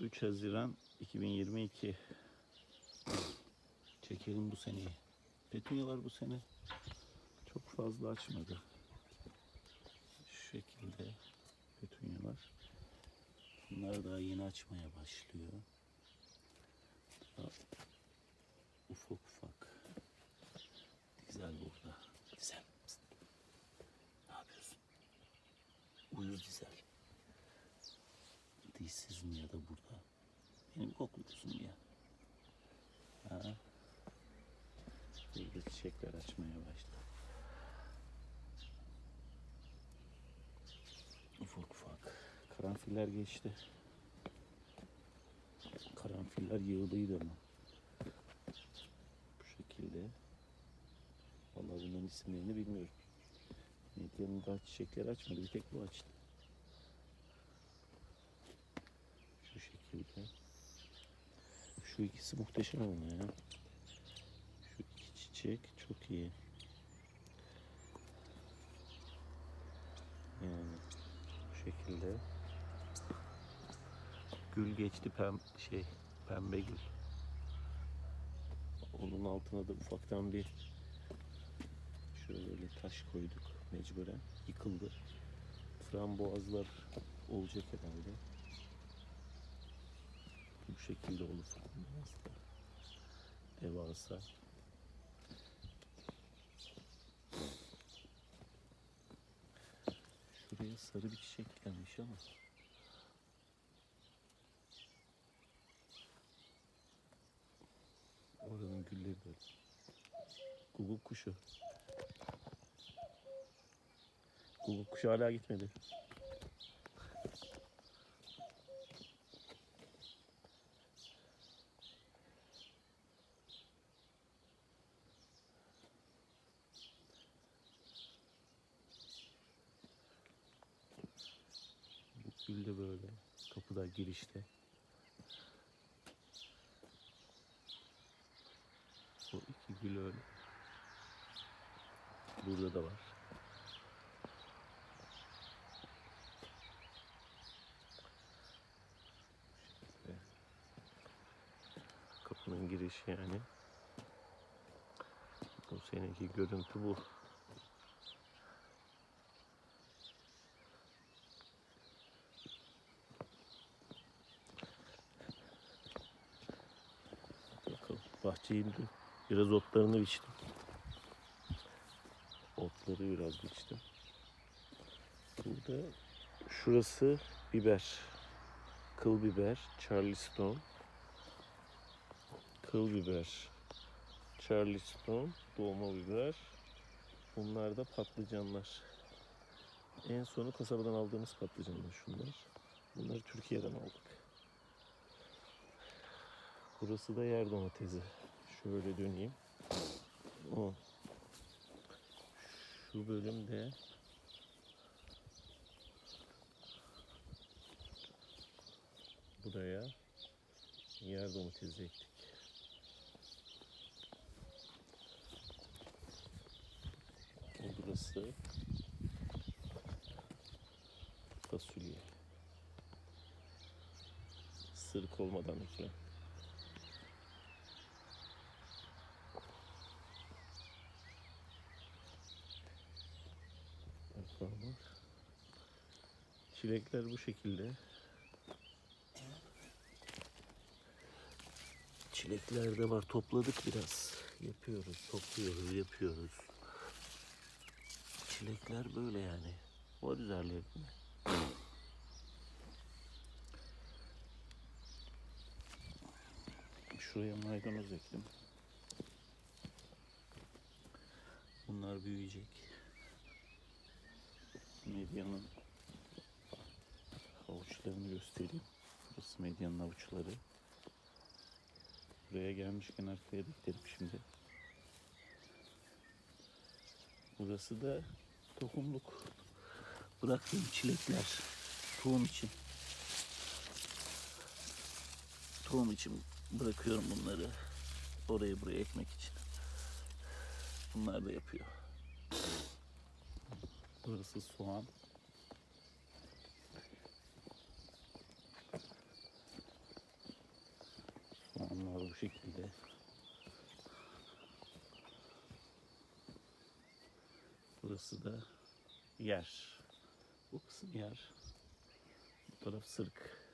3 Haziran 2022 Çekelim bu seneyi. Petunyalar bu sene çok fazla açmadı. Şu şekilde petunyalar. Bunlar daha yeni açmaya başlıyor. Daha da burada? Benim kokluyorsun ya. Ha? Burada çiçekler açmaya başladı. Ufak ufak. Karanfiller geçti. Karanfiller yığılıydı ama. Bu şekilde. Vallahi bunların isimlerini bilmiyorum. Medyanın daha çiçekleri açmadı. Bir tek bu açtı. Şu şekilde. Şu ikisi muhteşem ama ya. Şu iki çiçek çok iyi. Yani bu şekilde. Gül geçti pem şey pembe gül. Onun altına da ufaktan bir şöyle taş koyduk mecburen. Yıkıldı. Frambuazlar olacak herhalde. Bu şekilde olur frambuazlar. Devasa. Şuraya sarı bir çiçek gelmiş ama. Oranın gülleri böyle. Guguk kuşu. Guguk kuşu hala gitmedi. Bu gül de böyle. Kapıda girişte. O iki gül öyle. Burada da var. Kapının girişi yani. Bu seneki görüntü bu. De biraz otlarını biçtim. Otları biraz biçtim. Burada şurası biber. Kıl biber, Charleston. Kıl biber, Charleston, doğma biber. Bunlar da patlıcanlar. En sonu kasabadan aldığımız patlıcanlar şunlar. Bunları Türkiye'den aldık. Burası da yer domatesi. Şöyle döneyim. O. Şu bölümde buraya yer domatesi ektik. Burası fasulye. Sırık olmadan ekilen. Bakalım. Çilekler bu şekilde. Çilekler de var. Topladık biraz. Yapıyoruz, topluyoruz, yapıyoruz. Çilekler böyle yani. Var üzerlerinde. Şuraya maydanoz ektim. Bunlar büyüyecek. Medyanın havuçlarını göstereyim. Burası medyanın havuçları. Buraya gelmişken arkaya diktelim şimdi. Burası da tohumluk. Bıraktığım çilekler. Tohum için. Tohum için bırakıyorum bunları. Oraya buraya ekmek için. Bunlar da yapıyor. Burası soğan. Soğanlar bu şekilde. Burası da yer. Bu kısım yer. Bu taraf sırık.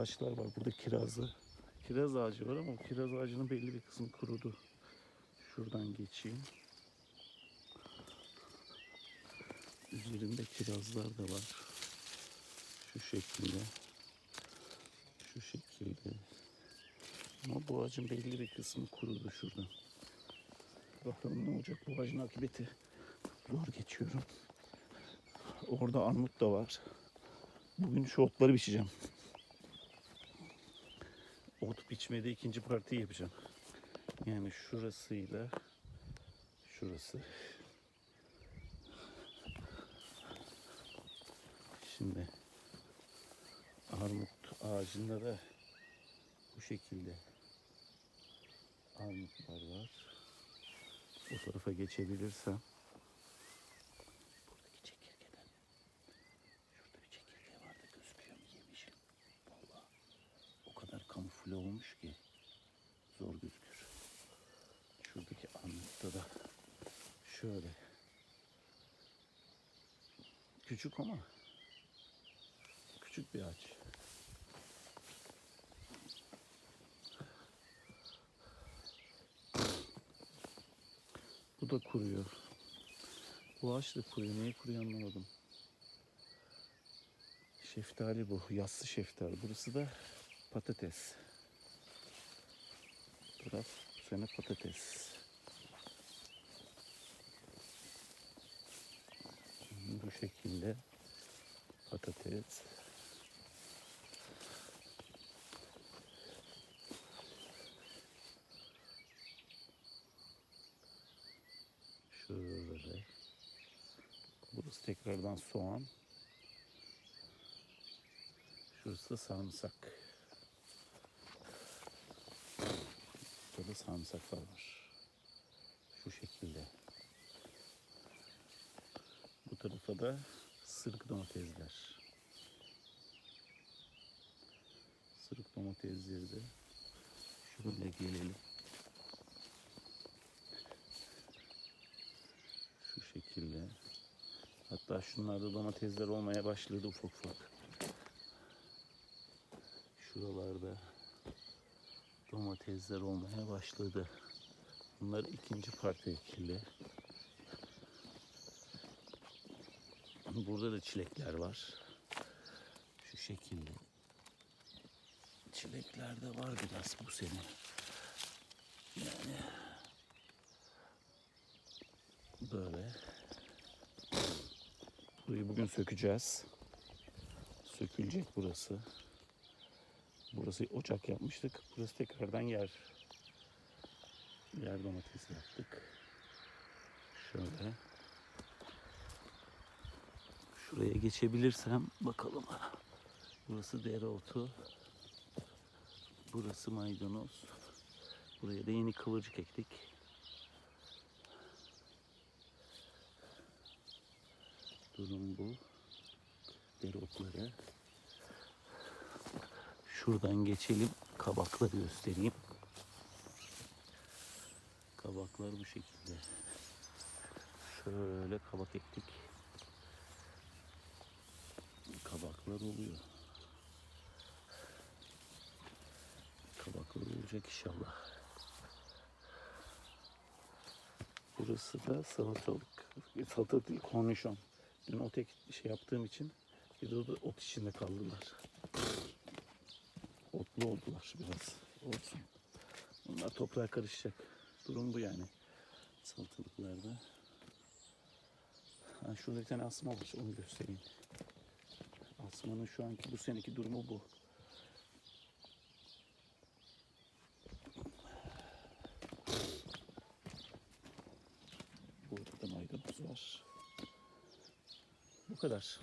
Ağaçlar var. Burada kirazlı. Kiraz ağacı var ama kiraz ağacının belli bir kısmı kurudu. Şuradan geçeyim. Üzerinde kirazlar da var. Şu şekilde. Şu şekilde. Ama bu ağacın belli bir kısmı kurudu şuradan. Bakalım ne olacak bu ağacın akıbeti. Zor geçiyorum. Orada armut da var. Bugün şu otları biçeceğim. Ot biçmede ikinci partiyi yapacağım. Yani şurasıyla şurası. Şimdi armut ağacında da bu şekilde armutlar var. O tarafa geçebilirsem. Kamufle olmuş ki zor gözükür. Şuradaki armutta da şöyle küçük ama küçük bir ağaç. Bu da kuruyor. Bu ağaç da kuruyor. Niye kuruyor anlamadım. Şeftali bu. Yassı şeftali. Burası da patates. Taraf bu sene patates. Bu şekilde patates. Şöyle. Burası tekrardan soğan. Şurası da sarımsak. Burada sarımsaklar var. Şu şekilde. Bu tarafa da sırık domatesler. Sırık domatesleri de şöyle gelelim. Şu şekilde. Hatta şunlarda domatesler olmaya başladı ufak ufak. Şuralarda domatesler olmaya başladı. Bunlar ikinci parti ekili. Burada da çilekler var. Şu şekilde. Çilekler de var biraz bu sene. Yani böyle. Burayı bugün sökeceğiz. Sökülecek burası. Burası ocak yapmıştık. Burası tekrardan yer. Yer domatesi yaptık. Şöyle. Şuraya geçebilirsem bakalım. Burası dereotu. Burası maydanoz. Buraya da yeni kıvırcık ektik. Durum bu. Dereotları. Şuradan geçelim. Kabakları göstereyim. Kabaklar bu şekilde. Şöyle kabak ektik. Kabaklar oluyor. Kabaklar olacak inşallah. Burası da salatalık. Salatalık değil, kornişon. Dün ot şey yaptığım için bir de ot içinde kaldılar. Otlu oldular biraz. Olsun. Bunlar toprağa karışacak. Durum bu yani. Salatalıklarda. Ha, şurada bir tane asma var. Onu göstereyim. Asmanın şu anki bu seneki durumu bu. Burada da maydanoz. Var. Bu kadar.